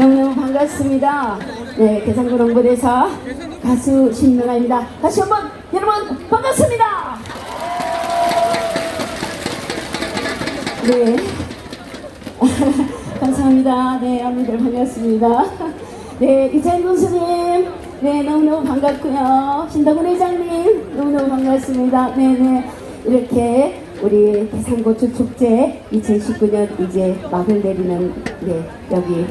너무너무 반갑습니다. 네, 홍보대사 가수 신명아입니다. 다시 한번 여러분 반갑습니다. 네. 감사합니다. 네, 언니들 반갑습니다. 네, 이찬 군수님, 네, 너무너무 반갑고요. 신덕훈 회장님, 너무너무 반갑습니다. 네, 네. 이렇게 우리 대산고추 축제 2019년 이제 막을 내리는, 네, 여기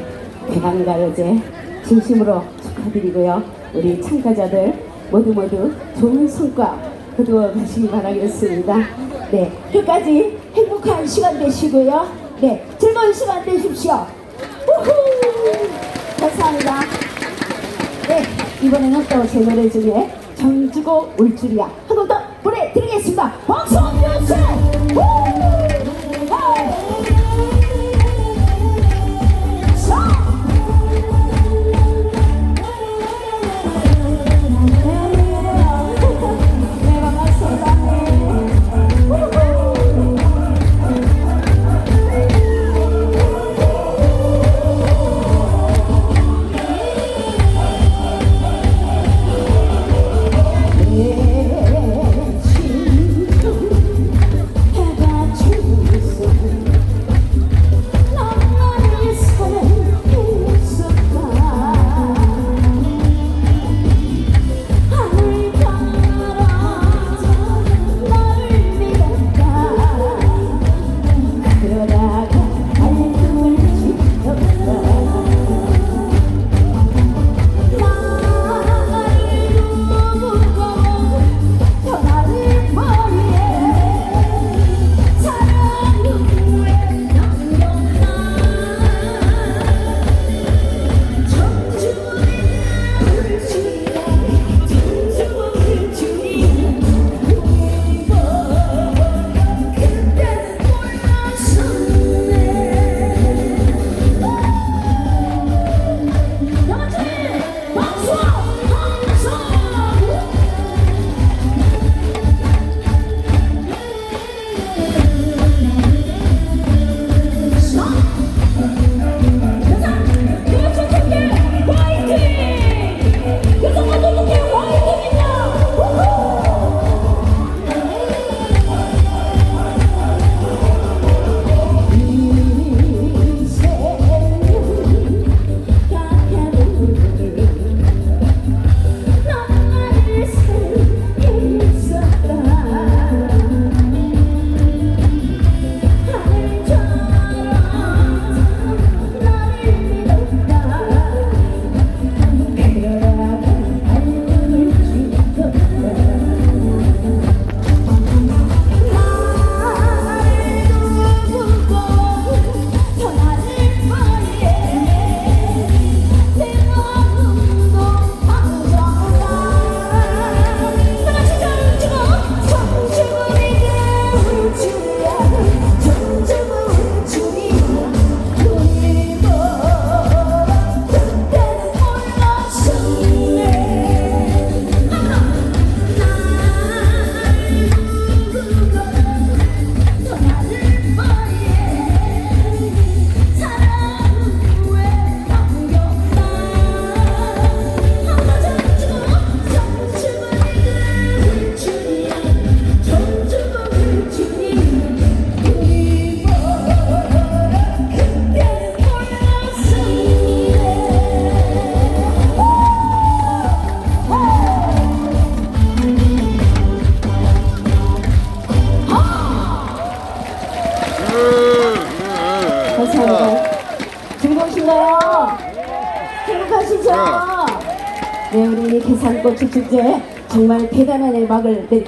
대강가요제 진심으로 축하드리고요. 우리 참가자들 모두 모두 좋은 성과 거두어 가시기 바라겠습니다. 네, 끝까지 행복한 시간 되시고요. 네, 즐거운 시간 되십시오. 우후! 감사합니다. 네, 이번에는 또 제 노래 중에 정주고 올 줄이야. 한번더 보내드리겠습니다. 박수 한번 즐거우신가요? 행복하시죠? 네, 우리 계산꽃 축제 정말 대단한 음악을 내고